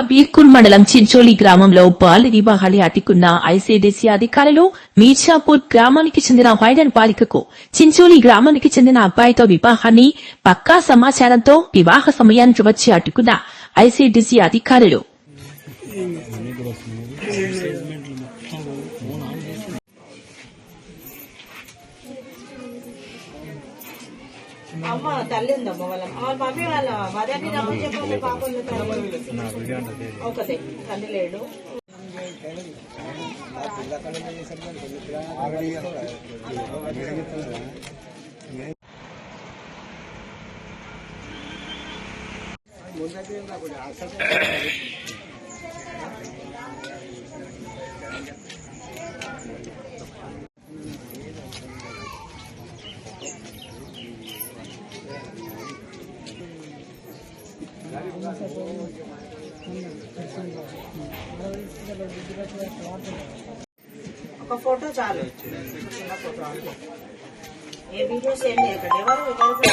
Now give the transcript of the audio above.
బీర్కూర్ మండలం చించోలి గ్రామంలో బాల వివాహాలు అడ్డుకున్న ఐసీడీసీ అధికారులు మీర్జాపూర్ గ్రామానికి చెందిన వైడన్ బాలికకు చించోలి గ్రామానికి చెందిన అబ్బాయితో వివాహాన్ని పక్కా సమాచారంతో వివాహ సమయానికి వచ్చి అడ్డుకున్న ఐసీడీసీ అధికారులు. అమ్మ తల్లి ఉందమ్మ వాళ్ళ వాళ్ళ మమ్మీ వాళ్ళ మదర్ని రమ్మని చెప్పండి పాపలు తల్లి ఒకతే తండ్రి ఒక ఫోటో చాలు చిన్న ఫోటో అంతే ఏ వీడియోస్ ఏం లేకండి ఎవరు ఎవరు ఫోటో లేదండి విలేకరులు